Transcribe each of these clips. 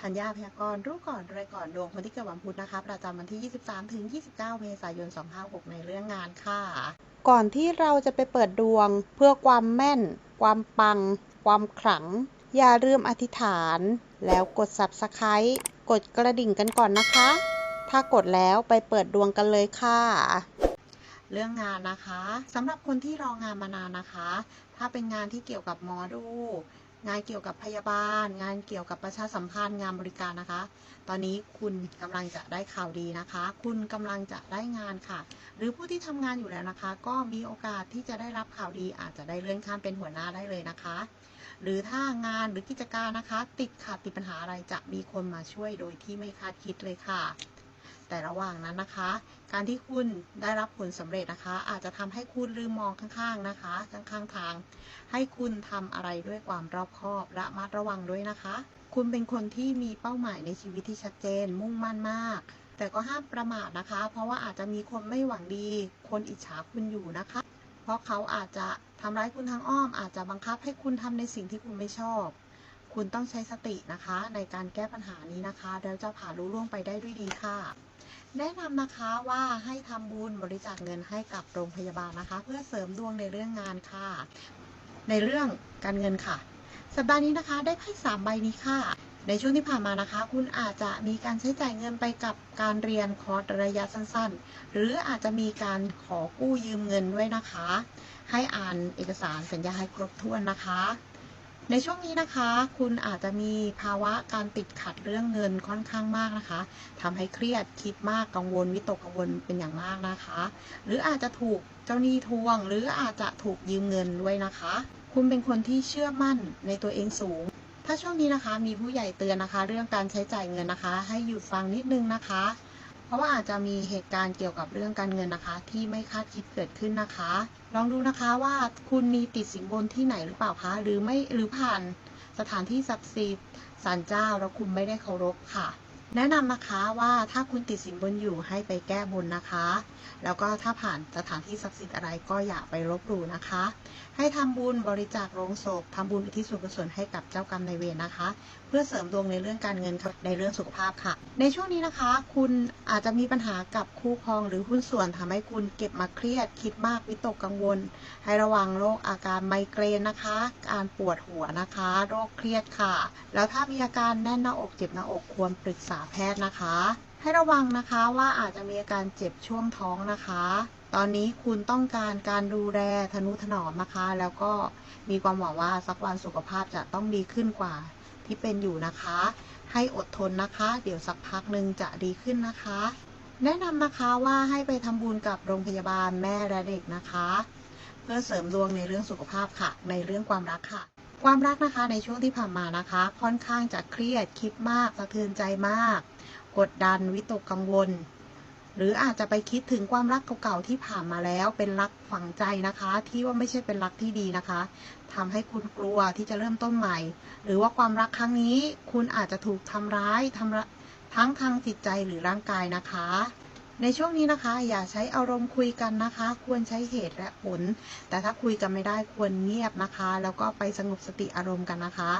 ธัญญาพยากรณ์รู้ก่อนรายก่อนดวงคนที่เกิดวันพุธนะคะ ประจำวันที่ 23 ถึง 29 เมษายน 256 ในเรื่องงานค่ะ ก่อนที่เราจะไปเปิดดวงเพื่อความแม่น ความปัง ความขลัง อย่าลืมอธิษฐาน แล้วกด subscribe กดกระดิ่งกันก่อนนะคะ ถ้ากดแล้วไปเปิดดวงกันเลยค่ะเรื่องงานนะคะสำหรับคนที่รองานมานานนะคะ ถ้าเป็นงานที่เกี่ยวกับหมอดู งานเกี่ยวกับพยาบาล งานเกี่ยวกับประชาสัมพันธ์งานบริการนะคะ ตอนนี้คุณกำลังจะได้ข่าวดีนะคะ คุณกำลังจะได้งานค่ะ หรือผู้ที่ทำงานอยู่แล้วนะคะ ก็มีโอกาสที่จะได้รับข่าวดี อาจจะได้เลื่อนขั้นเป็นหัวหน้าได้เลยนะคะ หรือถ้างานหรือกิจการนะคะ ติดขัดติดปัญหาอะไรจะมีคนมาช่วยโดยที่ไม่คาดคิดเลยค่ะ แต่ระหว่างนั้นนะคะ การที่คุณได้รับผลสำเร็จนะคะ อาจจะทำให้คุณลืมมองข้างๆนะคะ ข้างๆทาง ให้คุณทำอะไรด้วยความรอบคอบระมัดระวังด้วยนะคะ คุณเป็นคนที่มีเป้าหมายในชีวิตที่ชัดเจน มุ่งมั่นมาก แต่ก็ห้ามประมาทนะคะ เพราะว่าอาจจะมีคนไม่หวังดี คนอิจฉาคุณอยู่นะคะ เพราะเขาอาจจะทำร้ายคุณทางอ้อม อาจจะบังคับให้คุณทำในสิ่งที่คุณไม่ชอบ คุณต้องใช้สตินะคะ ในการแก้ปัญหานี้นะคะแล้วจะผ่านรุ่ล่วงไปได้ด้วยดีค่ะ แนะนำนะคะว่าให้ทำบุญบริจาคเงินให้กับโรงพยาบาลนะคะ เพื่อเสริมดวงในเรื่องงานค่ะ ในเรื่องการเงินค่ะ สัปดาห์นี้นะคะได้ไพ่สามใบนี้ค่ะในช่วงที่ผ่านมานะคะ คุณอาจจะมีการใช้จ่ายเงินไปกับการเรียนคอร์สระยะสั้นๆ หรืออาจจะมีการขอกู้ยืมเงินด้วยนะคะ ให้อ่านเอกสารสัญญาให้ครบถ้วนนะคะ ในช่วงนี้นะคะ คุณอาจจะมีภาวะการติดขัดเรื่องเงินค่อนข้างมากนะคะทำให้เครียดคิดมากกังวลวิตกกังวลเป็นอย่างมากนะคะ หรืออาจจะถูกเจ้าหนี้ทวง หรืออาจจะถูกยืมเงินด้วยนะคะ คุณเป็นคนที่เชื่อมั่นในตัวเองสูง ถ้าช่วงนี้นะคะมีผู้ใหญ่เตือนนะคะ เรื่องการใช้จ่ายเงินนะคะ ให้หยุดฟังนิดนึงนะคะ เพราะว่าอาจจะมีเหตุการณ์เกี่ยวกับเรื่องการเงินนะคะ ที่ไม่คาดคิดเกิดขึ้นนะคะ ลองดูนะคะว่าคุณมีติดสินบนที่ไหนหรือเปล่าคะหรือไม่หรือผ่านสถานที่ศักดิ์สิทธิ์ศาลเจ้าแล้วคุณไม่ได้เคารพค่ะ แนะนำนะคะว่าถ้าคุณติดสินบนอยู่ให้ไปแก้บนนะคะ แล้วก็ถ้าผ่านสถานที่ศักดิ์สิทธิ์อะไรก็อย่าไปลบหลู่นะคะ ให้ทำบุญบริจาคโรงศพทำบุญอุทิศส่วนกุศลให้กับเจ้ากรรมนายเวรนะคะ เพื่อเสริมดวงในเรื่องการเงินในเรื่องสุขภาพค่ะ ในช่วงนี้นะคะ คุณอาจจะมีปัญหากับคู่ครองหรือหุ้นส่วนทำให้คุณเก็บมาเครียดคิดมากวิตกกังวล ให้ระวังโรคอาการไมเกรนนะคะ การปวดหัวนะคะ โรคเครียดค่ะ แล้วถ้ามีอาการแน่นหน้าอกเจ็บหน้าอกควรปรึกษาแพทย์นะคะ ให้ระวังนะคะว่าอาจจะมีอาการเจ็บช่วงท้องนะคะ ตอนนี้คุณต้องการการดูแลทนุถนอมนะคะ แล้วก็มีความหวังว่าสักวันสุขภาพจะต้องดีขึ้นกว่าที่เป็นอยู่นะคะ ให้อดทนนะคะ เดี๋ยวสักพักหนึ่งจะดีขึ้นนะคะ แนะนำนะคะว่าให้ไปทำบุญกับโรงพยาบาลแม่และเด็กนะคะ เพื่อเสริมดวงในเรื่องสุขภาพค่ะ ในเรื่องความรักค่ะ ความรักนะคะในช่วงที่ผ่านมานะคะ ค่อนข้างจะเครียดคิดมากสะเทือนใจมาก กดดันวิตกกังวล หรืออาจจะไปคิดถึงความรักเก่าๆที่ผ่านมาแล้ว เป็นรักฝังใจนะคะ ที่ว่าไม่ใช่เป็นรักที่ดีนะคะทำให้คุณกลัวที่จะเริ่มต้นใหม่ หรือว่าความรักครั้งนี้ คุณอาจจะถูกทำร้ายทำทั้งทางจิตใจหรือร่างกายนะคะ ในช่วงนี้นะคะ อย่าใช้อารมณ์คุยกันนะคะ ควรใช้เหตุและผล แต่ถ้าคุยกันไม่ได้ควรเงียบนะคะ แล้วก็ไปสงบสติอารมณ์กันนะคะ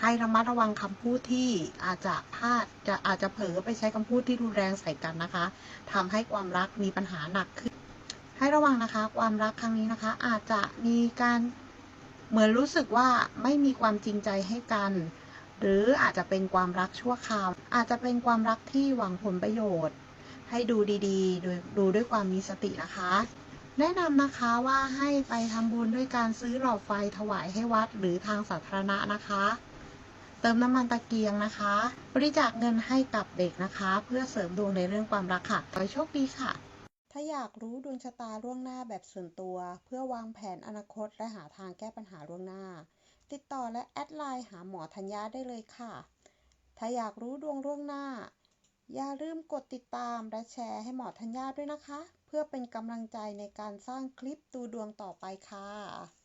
ให้ระมัดระวังคำพูดที่อาจจะพลาดจะอาจจะเผลอไปใช้คำพูดที่รุนแรงใส่กันนะคะทำให้ความรักมีปัญหาหนักขึ้น ให้ระวังนะคะ ความรักครั้งนี้นะคะ อาจจะมีการเหมือนรู้สึกว่าไม่มีความจริงใจให้กันหรืออาจจะเป็นความรักชั่วคราว อาจจะเป็นความรักที่หวังผลประโยชน์ ให้ดูดีๆดูดูด้วยความมีสตินะคะ แนะนำนะคะว่าให้ไปทำบุญด้วยการซื้อหลอดไฟถวายให้วัดหรือทางสาธารณะนะคะ เติมน้ำมันตะเกียงนะคะ บริจาคเงินให้กับเด็กนะคะ เพื่อเสริมดวงในเรื่องความรักค่ะขอโชคดีค่ะ ถ้าอยากรู้ดวงชะตาล่วงหน้าแบบส่วนตัว เพื่อวางแผนอนาคตและหาทางแก้ปัญหาล่วงหน้า ติดต่อและแอดไลน์หาหมอธัญญาได้เลยค่ะ ถ้าอยากรู้ดวงล่วงหน้า อย่าลืมกดติดตามและแชร์ให้หมอธัญญาด้วยนะคะ เพื่อเป็นกำลังใจในการสร้างคลิปดูดวงต่อไปค่ะ